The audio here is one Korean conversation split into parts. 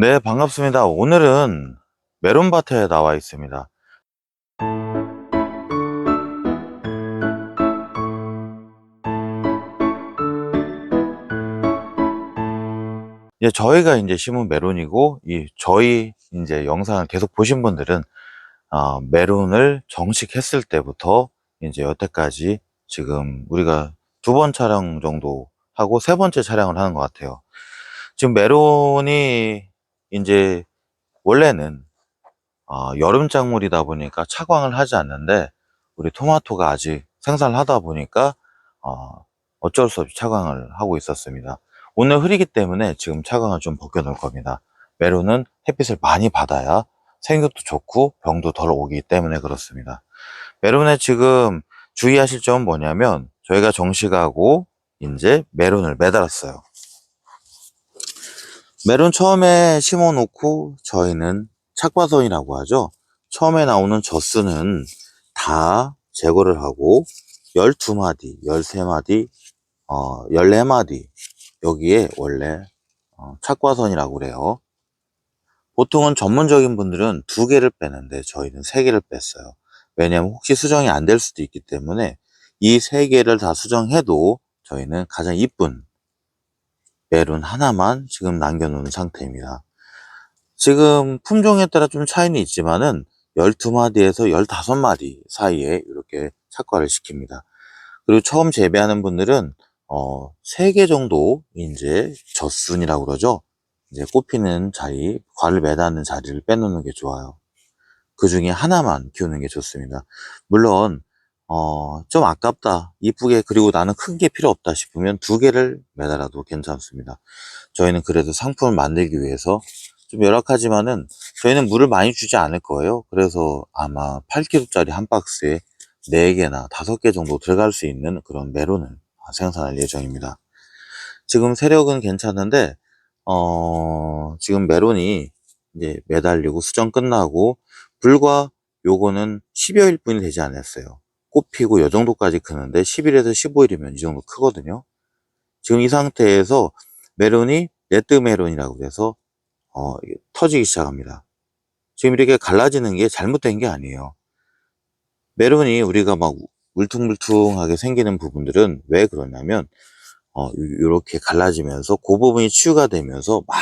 네, 반갑습니다. 오늘은 메론밭에 나와 있습니다. 이제 저희가 이제 심은 메론이고, 이 저희 이제 영상을 계속 보신 분들은, 어, 메론을 정식했을 때부터 이제 여태까지 지금 우리가 두 번 촬영 정도 하고 세 번째 촬영을 하는 것 같아요. 지금 메론이 이제 원래는 어, 여름 작물이다 보니까 차광을 하지 않는데 우리 토마토가 아직 생산을 하다 보니까 어, 어쩔 수 없이 차광을 하고 있었습니다. 오늘 흐리기 때문에 지금 차광을 좀 벗겨 놓을 겁니다. 메론은 햇빛을 많이 받아야 생육도 좋고 병도 덜 오기 때문에 그렇습니다. 메론에 지금 주의하실 점은 뭐냐면 저희가 정식하고 이제 메론을 매달았어요. 메론 처음에 심어 놓고 저희는 착과선이라고 하죠. 처음에 나오는 젖수는 다 제거를 하고 12마디, 13마디, 어, 14마디 여기에 원래 어, 착과선이라고 그래요. 보통은 전문적인 분들은 두 개를 빼는데 저희는 세 개를 뺐어요. 왜냐하면 혹시 수정이 안 될 수도 있기 때문에 이 세 개를 다 수정해도 저희는 가장 이쁜 메론 하나만 지금 남겨놓은 상태입니다. 지금 품종에 따라 좀 차이는 있지만은 12마디에서 15마디 사이에 이렇게 착과를 시킵니다. 그리고 처음 재배하는 분들은 어, 3개 정도 이제 젖순이라고 그러죠. 이제 꽃피는 자리, 과를 매닫는 자리를 빼놓는 게 좋아요. 그 중에 하나만 키우는 게 좋습니다. 물론 어, 좀 아깝다, 이쁘게 그리고 나는 큰 게 필요 없다 싶으면 두 개를 매달아도 괜찮습니다. 저희는 그래도 상품을 만들기 위해서 좀 열악하지만은 저희는 물을 많이 주지 않을 거예요. 그래서 아마 8kg짜리 한 박스에 4개나 5개 정도 들어갈 수 있는 그런 메론을 생산할 예정입니다. 지금 세력은 괜찮은데 어, 지금 메론이 이제 매달리고 수정 끝나고 불과 요거는 10여일 뿐이 되지 않았어요. 꽃 피고 요 정도까지 크는데 10일에서 15일이면 이 정도 크거든요. 지금 이 상태에서 메론이 네트 메론이라고 그래서 어, 터지기 시작합니다. 지금 이렇게 갈라지는 게 잘못된 게 아니에요. 메론이 우리가 막 울퉁불퉁하게 생기는 부분들은 왜 그러냐면 어, 이렇게 갈라지면서 그 부분이 치유가 되면서 막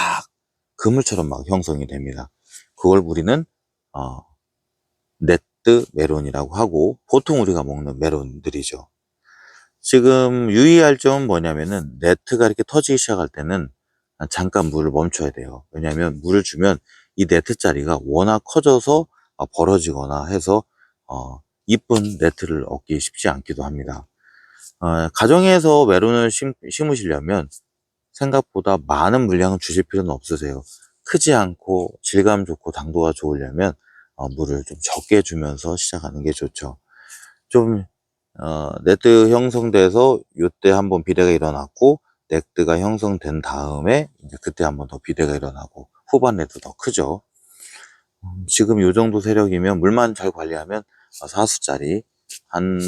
그물처럼 막 형성이 됩니다. 그걸 우리는 어, 네트 메론이라고 하고 보통 우리가 먹는 메론들이죠. 지금 유의할 점은 뭐냐면은 네트가 이렇게 터지기 시작할 때는 잠깐 물을 멈춰야 돼요. 왜냐하면 물을 주면 이 네트 자리가 워낙 커져서 어, 벌어지거나 해서 어, 이쁜 네트를 얻기 쉽지 않기도 합니다. 어, 가정에서 메론을 심, 심으시려면 생각보다 많은 물량을 주실 필요는 없으세요. 크지 않고 질감 좋고 당도가 좋으려면 어, 물을 좀 적게 주면서 시작하는 게 좋죠. 좀 어, 네트 형성돼서 이때 한번 비대가 일어났고 넥드가 형성된 다음에 이제 그때 한번 더 비대가 일어나고 후반에도 더 크죠. 음, 지금 이 정도 세력이면 물만 잘 관리하면 4수짜리 한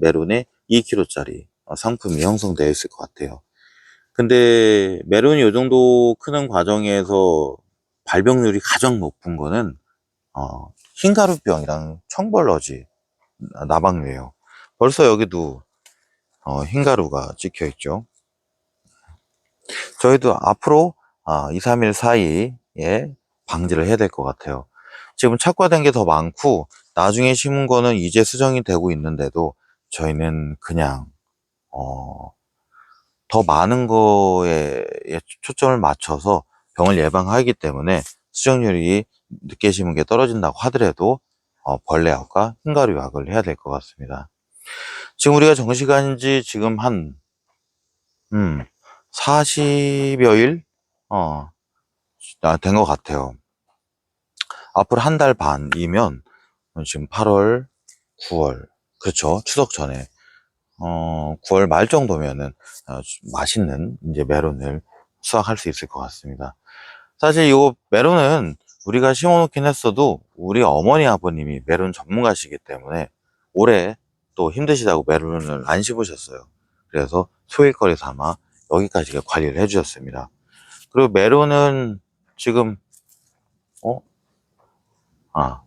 메론에 2kg짜리 상품이 형성되어 있을 것 같아요. 근데 메론이 이 정도 크는 과정에서 발병률이 가장 높은 거는 어, 흰가루병이랑 청벌러지 나방류예요. 벌써 여기도 어, 흰가루가 찍혀 있죠. 저희도 앞으로 아, 2, 3일 사이에 방지를 해야 될 것 같아요. 지금 착과된 게 더 많고 나중에 심은 거는 이제 수정이 되고 있는데도 저희는 그냥 어, 더 많은 거에 초점을 맞춰서 병을 예방하기 때문에 수정률이 늦게 심은 게 떨어진다고 하더라도 어, 벌레약과 흰가루 약을 해야 될 것 같습니다. 지금 우리가 정식한 지 지금 한 음, 40여일 어, 된 것 같아요. 앞으로 한 달 반이면 지금 8월, 9월 그렇죠 추석 전에 어, 9월 말 정도면은 어, 맛있는 이제 메론을 수확할 수 있을 것 같습니다. 사실 이 메론은 우리가 심어놓긴 했어도 우리 어머니 아버님이 메론 전문가시기 때문에 올해 또 힘드시다고 메론을 안 심으셨어요. 그래서 소일거리 삼아 여기까지 관리를 해주셨습니다. 그리고 메론은 지금 어? 아.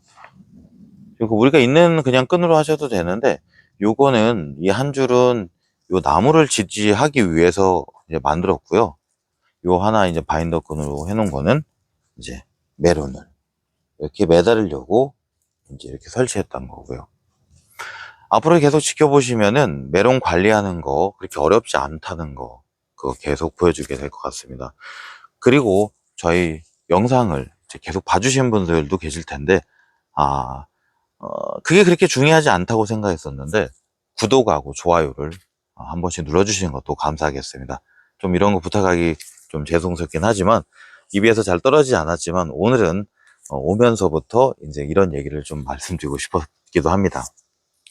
그리고 우리가 있는 그냥 끈으로 하셔도 되는데, 요거는, 이 한 줄은 요 나무를 지지하기 위해서 이제 만들었고요. 요 하나 이제 바인더 끈으로 해놓은 거는 이제 메론을 이렇게 매달으려고 이제 이렇게 설치했던 거고요. 앞으로 계속 지켜보시면은 메론 관리하는 거 그렇게 어렵지 않다는 거 그거 계속 보여주게 될 것 같습니다. 그리고 저희 영상을 계속 봐주신 분들도 계실 텐데 아 어, 그게 그렇게 중요하지 않다고 생각했었는데 구독하고 좋아요를 어, 한 번씩 눌러주시는 것도 감사하겠습니다. 좀 이런 거 부탁하기 좀 죄송스럽긴 하지만 입에서 잘 떨어지지 않았지만 오늘은 어, 오면서부터 이제 이런 얘기를 좀 말씀드리고 싶었기도 합니다.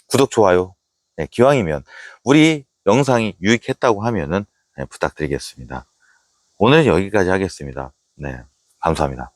구독, 좋아요. 네, 기왕이면 우리 영상이 유익했다고 하면은 네, 부탁드리겠습니다. 오늘 여기까지 하겠습니다. 네, 감사합니다.